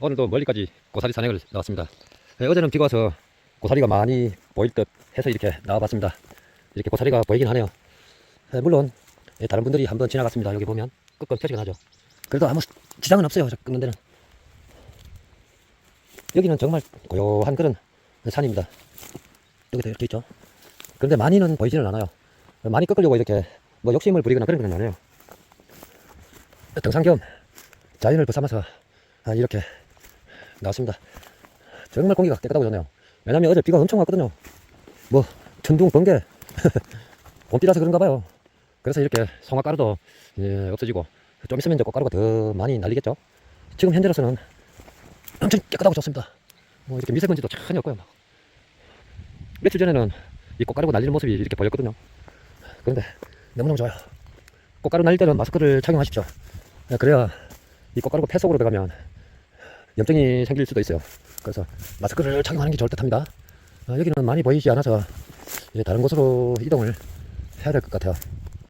오늘도 멀리까지 고사리 산행을 나왔습니다. 네, 어제는 비가 와서 고사리가 많이 보일 듯 해서 이렇게 나와봤습니다. 이렇게 고사리가 보이긴 하네요. 네, 물론 예, 다른 분들이 한번 지나갔습니다. 여기 보면 끝건 표시가 나죠. 그래도 아무 지장은 없어요. 저 끊는 데는. 여기는 정말 고요한 그런 산입니다. 여기도 이렇게 있죠. 그런데 많이는 보이지는 않아요. 많이 꺾으려고 이렇게 뭐 욕심을 부리거나 그런 건 아니에요. 등산 겸 자연을 벗삼아서 아, 이렇게 나왔습니다. 정말 공기가 깨끗하고 좋네요. 왜냐면 어제 비가 엄청 왔거든요. 뭐 천둥 번개 봄비라서 그런가 봐요. 그래서 이렇게 송화가루도 예, 없어지고 좀 있으면 이제 꽃가루가 더 많이 날리겠죠. 지금 현재로서는 엄청 깨끗하고 좋습니다. 뭐 이렇게 미세먼지도 전혀 없고요. 막. 며칠 전에는 이 꽃가루가 날리는 모습이 이렇게 보였거든요. 그런데 너무너무 좋아요. 꽃가루 날릴 때는 마스크를 착용하십시오. 예, 그래야 이 꽃가루가 폐 속으로 들어가면 염증이 생길 수도 있어요. 그래서 마스크를 착용하는 게 좋을 듯 합니다. 어, 여기는 많이 보이지 않아서 이제 다른 곳으로 이동을 해야 될 것 같아요.